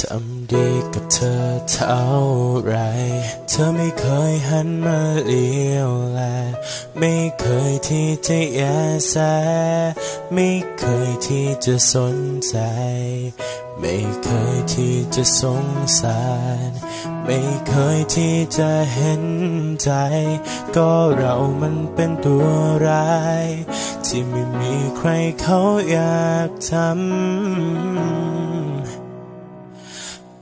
ทำดีกับเท่าไร เธอไม่เคยหันมาเลี้ยวแล ไม่เคยที่จะแยแส ไม่เคยที่จะสนใจ ไม่เคยที่จะสงสาร ไม่เคยที่จะเห็นใจ ก็เรามันเป็นตัวร้าย ที่ไม่มีใครเขาอยากทำ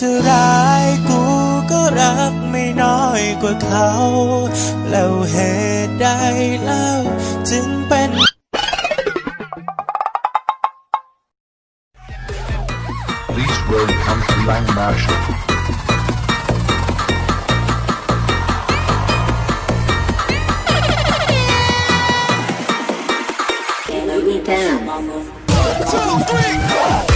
จะร้ายกูก็รักไม่น้อยกว่าเขา แล้วเหตุใดเล่าจึงเป็นลิสเบิร์นคำที่ลังมาชเ Two, three, four.